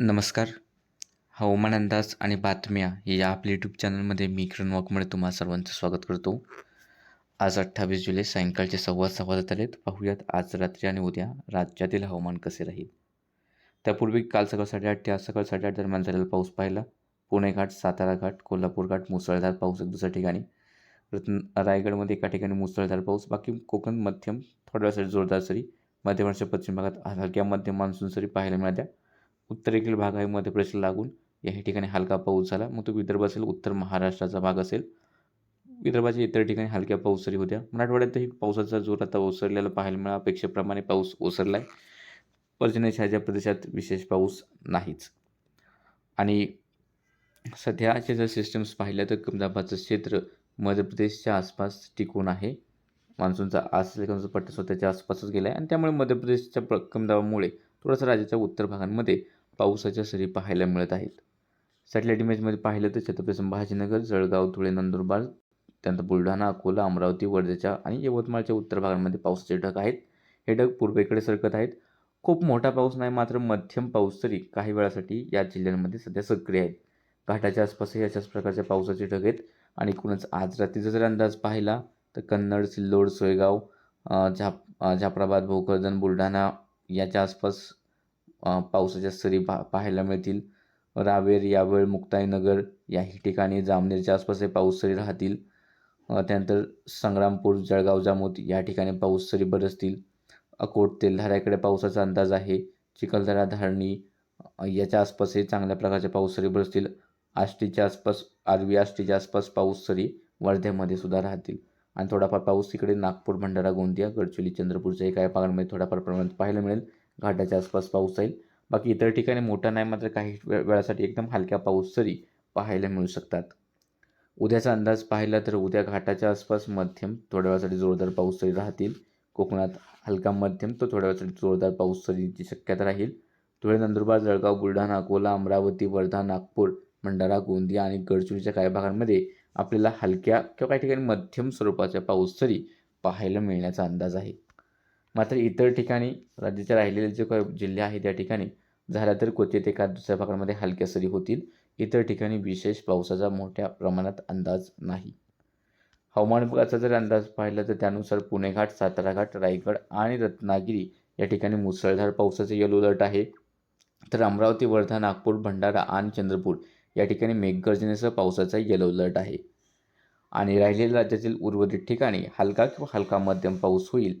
नमस्कार. हवामान अंदाज आणि बातम्या या आपल्या यूट्यूब चॅनलमध्ये मी किरण वाकमळे तुम्हा सर्वांचं स्वागत करतो. आज अठ्ठावीस जुलै सायंकाळचे सव्वा सव्वा जात आलेत. पाहूयात आज रात्री आणि उद्या राज्यातील हवामान कसे राहील? त्यापूर्वी काल सकाळ साडेआठ ते आज सकाळ साडेआठ दरम्यान झालेला पाऊस पाहिला. पुणे घाट सातारा घाट कोल्हापूर घाट मुसळधार पाऊस एक दुसऱ्या ठिकाणी. रत्न रायगडमध्ये एका ठिकाणी मुसळधार पाऊस. बाकी कोकण मध्यम थोड्या सरी जोरदार सरी. मध्य महाराष्ट्र पश्चिम भागात हलक्या मध्यम मान्सून सरी पाहायला मिळाल्या. उत्तरेकडील भाग आहे मध्य प्रदेशला लागून याही ठिकाणी हलका पाऊस झाला. मग तो विदर्भ असेल उत्तर महाराष्ट्राचा भाग असेल. विदर्भाच्या इतर ठिकाणी हलक्या पाऊस सरी होत्या मराठवाड्यातही पावसाचा जोर आता ओसरलेला पाहायला मिळाला. अपेक्षेप्रमाणे पाऊस ओसरला आहे पर्जन्यछाया प्रदेशात विशेष पाऊस नाहीच. आणि सध्याचे जर सिस्टम्स पाहिल्या तर कमदाबादचं क्षेत्र मध्य प्रदेशच्या आसपास टिकून आहे. मान्सूनचा आज पट्टा स्वतःच्या आसपासच गेला आहे आणि त्यामुळे मध्य प्रदेशच्या प्र कमदाबामुळे थोडंसं राज्याच्या उत्तर भागांमध्ये पावसाच्या सरी पाहायला मिळत आहेत. सॅटेलाईट इमेजमध्ये पाहिलं तर छत्रपती संभाजीनगर जळगाव धुळे नंदुरबार त्यानंतर बुलढाणा अकोला अमरावती वर्धेच्या आणि यवतमाळच्या उत्तर भागांमध्ये पावसाचे ढग आहेत. हे ढग पूर्वेकडे सरकत आहेत. खूप मोठा पाऊस नाही मात्र मध्यम पाऊस तरी काही वेळासाठी या जिल्ह्यांमध्ये सध्या सक्रिय आहेत. घाटाच्या आसपासही अशाच प्रकारच्या पावसाचे ढग आहेत. आणि एकूणच आज रात्रीचा जर अंदाज पाहिला तर कन्नड सिल्लोड सोयगाव झाप झापराबाद भोकरदन बुलढाणा याच्या आसपास पावसाच्या सरी पा पाहायला मिळतील. रावेर यावेळ मुक्ताईनगर याही ठिकाणी जामनेरच्या आसपास हे पाऊस सरी राहतील. त्यानंतर संग्रामपूर जळगाव जामोद या ठिकाणी पाऊस सरी बरसतील अकोट तेलधाऱ्याकडे पावसाचा अंदाज आहे. चिखलदरा धारणी याच्या आसपास हे चांगल्या प्रकारचे पाऊस सरी बरसतील आष्टीच्या आसपास आरवी आष्टीच्या आसपास पाऊस सरी वर्ध्यामध्ये सुद्धा राहतील. आणि थोडाफार पाऊस इकडे नागपूर भंडारा गोंदिया गडचिरोली चंद्रपूरच्या एका भागांमध्ये थोड्याफार प्रमाणात पाहायला मिळेल. घाटाच्या आसपास पाऊस जाईल. बाकी इतर ठिकाणी मोठा नाही मात्र काही वेळासाठी एकदम हलक्या पाऊस सरी पाहायला मिळू शकतात. उद्याचा अंदाज पाहिला तर उद्या घाटाच्या आसपास मध्यम थोड्या वेळासाठी जोरदार पाऊस सरी राहतील. कोकणात हलका मध्यम तो थोड्या वेळासाठी जोरदार पाऊस सरीची शक्यता राहील. धुळे नंदुरबार जळगाव बुलढाणा अकोला अमरावती वर्धा नागपूर भंडारा गोंदिया आणि गडचिरोलीच्या काही भागांमध्ये आपल्याला हलक्या किंवा काही ठिकाणी मध्यम स्वरूपाच्या पाऊस सरी पाहायला मिळण्याचा अंदाज आहे. मात्र इतर ठिकाणी राज्याच्या राहिलेले जे काही जिल्हे आहेत त्या ठिकाणी झाल्या तर क्वचित एका दुसऱ्या भागामध्ये हलक्या सरी होतील? इतर ठिकाणी विशेष पावसाचा मोठ्या प्रमाणात अंदाज नाही. हवामान विभागाचा जर अंदाज पाहिला तर त्यानुसार पुणे घाट सातारा घाट रायगड आणि रत्नागिरी या ठिकाणी मुसळधार पावसाचे येलो अलर्ट आहे. तर अमरावती वर्धा नागपूर भंडारा आणि चंद्रपूर या ठिकाणी मेघगर्जनेसह पावसाचा येलो अलर्ट आहे. आणि राहिलेल्या राज्यातील उर्वरित ठिकाणी हलका किंवा हलका मध्यम पाऊस होईल.